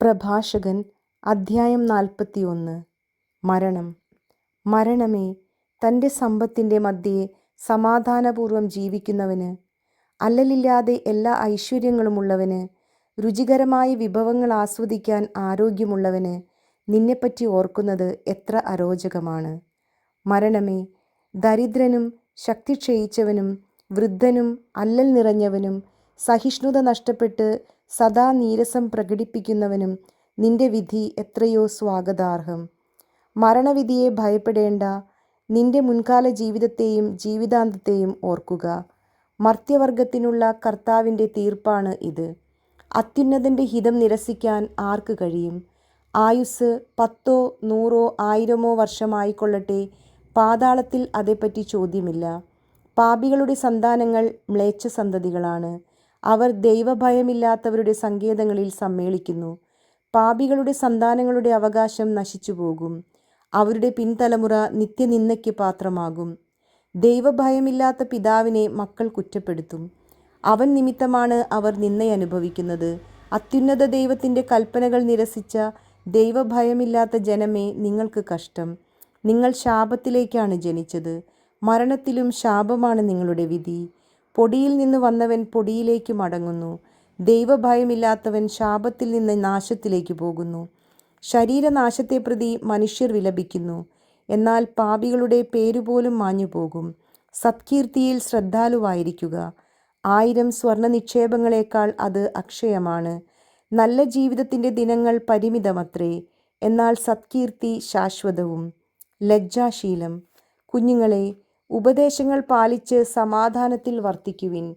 പ്രഭാഷകൻ അധ്യായം നാൽപ്പത്തിയൊന്ന്. മരണം. മരണമേ തന്റെ സമ്പത്തിന്റെ മധ്യേ സമാധാനപൂർവം ജീവിക്കുന്നവന് അല്ലലില്ലാതെ എല്ലാ ഐശ്വര്യങ്ങളുമുള്ളവന് രുചികരമായ വിഭവങ്ങൾ ആസ്വദിക്കാൻ ആരോഗ്യമുള്ളവന് നിന്നെപ്പറ്റി ഓർക്കുന്നത് എത്ര അരോചകമാണ്. മരണമേ ദരിദ്രനും ശക്തി ക്ഷയിച്ചവനും വൃദ്ധനും അല്ലൽ നിറഞ്ഞവനും സഹിഷ്ണുത നഷ്ടപ്പെട്ട് സദാ നീരസം പ്രകടിപ്പിക്കുന്നവനും നിന്റെ വിധി എത്രയോ സ്വാഗതാർഹം. മരണവിധിയെ ഭയപ്പെടേണ്ട നിന്റെ മുൻകാല ജീവിതത്തെയും ജീവിതാന്തത്തെയും ഓർക്കുക. മർത്യവർഗത്തിനുള്ള കർത്താവിന്റെ തീർപ്പാണ് ഇത്. അത്യുന്നതന്റെ ഹിതം നിരസിക്കാൻ ആർക്ക് കഴിയും? ആയുസ് പത്തോ നൂറോ ആയിരമോ വർഷമായിക്കൊള്ളട്ടെ? പാതാളത്തിൽ അതേപ്പറ്റി ചോദ്യമില്ല. പാപികളുടെ സന്താനങ്ങൾ മ്ലേച്ഛ സന്തതികളാണ്. അവർ ദൈവഭയമില്ലാത്തവരുടെ സങ്കേതങ്ങളിൽ സമ്മേളിക്കുന്നു. പാപികളുടെ സന്താനങ്ങളുടെ അവകാശം നശിച്ചു പോകും അവരുടെ പിൻതലമുറ നിത്യനിന്ദയ്ക്ക് പാത്രമാകും. ദൈവഭയമില്ലാത്ത പിതാവിനെ മക്കൾ കുറ്റപ്പെടുത്തും. അവൻ നിമിത്തമാണ് അവർ നിന്നയനുഭവിക്കുന്നത് അത്യുന്നത ദൈവത്തിന്റെ കൽപ്പനകൾ നിരസിച്ച ദൈവഭയമില്ലാത്ത ജനമേ നിങ്ങൾക്ക് കഷ്ടം. നിങ്ങൾ ശാപത്തിലേക്കാണ് ജനിച്ചത്. മരണത്തിലും ശാപമാണ് നിങ്ങളുടെ വിധി. പൊടിയിൽ നിന്ന് വന്നവൻ പൊടിയിലേക്ക് മടങ്ങുന്നു. ദൈവഭയമില്ലാത്തവൻ ശാപത്തിൽ നിന്ന് നാശത്തിലേക്ക് പോകുന്നു. ശരീരനാശത്തെ പ്രതി മനുഷ്യർ വിലപിക്കുന്നു. എന്നാൽ പാപികളുടെ പേരുപോലും മാഞ്ഞു പോകും സത്കീർത്തിയിൽ ശ്രദ്ധാലുവായിരിക്കുക. ആയിരം സ്വർണ നിക്ഷേപങ്ങളെക്കാൾ അത് അക്ഷയമാണ്. നല്ല ജീവിതത്തിന്റെ ദിനങ്ങൾ പരിമിതമത്രേ. എന്നാൽ സത്കീർത്തി ശാശ്വതവും. ലജ്ജാശീലം. കുഞ്ഞുങ്ങളെ ഉപദേശങ്ങൾ പാലിച്ച് സമാധാനത്തിൽ വർത്തിക്കുവിൻ.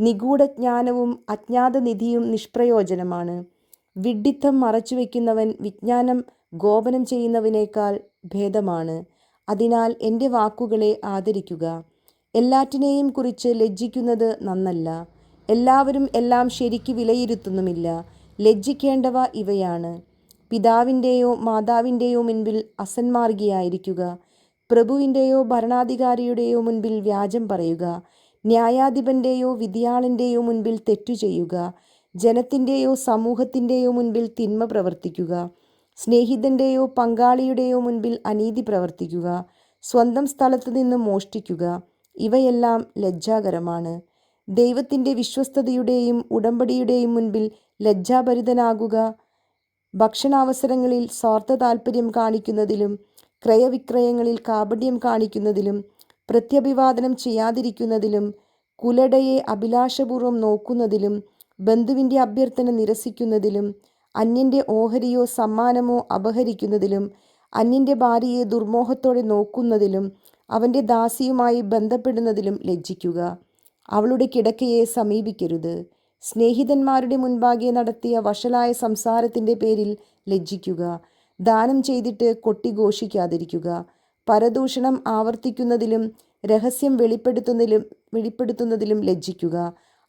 നിഗൂഢജ്ഞാനവും അജ്ഞാതനിധിയും നിഷ്പ്രയോജനമാണ്. വിഡ്ഢിത്തം മറച്ചുവെക്കുന്നവൻ വിജ്ഞാനം ഗോപനം ചെയ്യുന്നവനേക്കാൾ ഭേദമാണ്. അതിനാൽ എന്റെ വാക്കുകളെ ആദരിക്കുക. എല്ലാറ്റിനെയും കുറിച്ച് ലജ്ജിക്കുന്നത് നന്നല്ല. എല്ലാവരും എല്ലാം ശരിക്ക് വിലയിരുത്തുന്നുമില്ല. ലജ്ജിക്കേണ്ടവ ഇവയാണ്. പിതാവിന്റെയോ മാതാവിന്റെയോ മുൻപിൽ അസന്മാർഗിയായിരിക്കുക. പ്രഭുവിന്റെയോ ഭരണാധികാരിയുടെയോ മുൻപിൽ വ്യാജം പറയുക ന്യായാധിപന്റെയോ വിധിയാളന്റെയോ മുൻപിൽ തെറ്റു ചെയ്യുക ജനത്തിന്റെയോ സമൂഹത്തിന്റെയോ മുൻപിൽ തിന്മ പ്രവർത്തിക്കുക സ്നേഹിതന്റെയോ പങ്കാളിയുടെയോ മുൻപിൽ അനീതി പ്രവർത്തിക്കുക സ്വന്തം സ്ഥലത്തു നിന്ന് മോഷ്ടിക്കുക ഇവയെല്ലാം ലജ്ജാകരമാണ്. ദൈവത്തിന്റെ വിശ്വസ്തതയുടെയും ഉടമ്പടിയുടെയും മുൻപിൽ ലജ്ജാഭരിതനാകുക ഭക്ഷണാവസരങ്ങളിൽ സ്വാർത്ഥ താൽപ്പര്യം കാണിക്കുന്നതിലും ക്രയവിക്രയങ്ങളിൽ കാപട്യം കാണിക്കുന്നതിലും പ്രത്യഭിവാദനം ചെയ്യാതിരിക്കുന്നതിലും കുലടയെ അഭിലാഷപൂർവം നോക്കുന്നതിലും ബന്ധുവിന്റെ അഭ്യർത്ഥന നിരസിക്കുന്നതിലും അന്യന്റെ ഓഹരിയോ സമ്മാനമോ അപഹരിക്കുന്നതിലും അന്യന്റെ ഭാര്യയെ ദുർമോഹത്തോടെ നോക്കുന്നതിലും അവന്റെ ദാസിയുമായി ബന്ധപ്പെടുന്നതിലും ലജ്ജിക്കുക. അവളുടെ കിടക്കയെ സമീപിക്കരുത്. സ്നേഹിതന്മാരുടെ മുൻപാകെ നടത്തിയ വഷളായ സംസാരത്തിന്റെ പേരിൽ ലജ്ജിക്കുക. ദാനം ചെയ്തിട്ട് കൊട്ടിഘോഷിക്കാതിരിക്കുക പരദൂഷണം ആവർത്തിക്കുന്നതിലും രഹസ്യം വെളിപ്പെടുത്തുന്നതിലും വെളിപ്പെടുത്തുന്നതിലും ലജ്ജിക്കുക.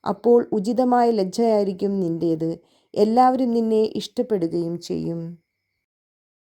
അപ്പോൾ ഉചിതമായ ലജ്ജയായിരിക്കും നിന്റേത് എല്ലാവരും നിന്നെ ഇഷ്ടപ്പെടുകയും ചെയ്യും.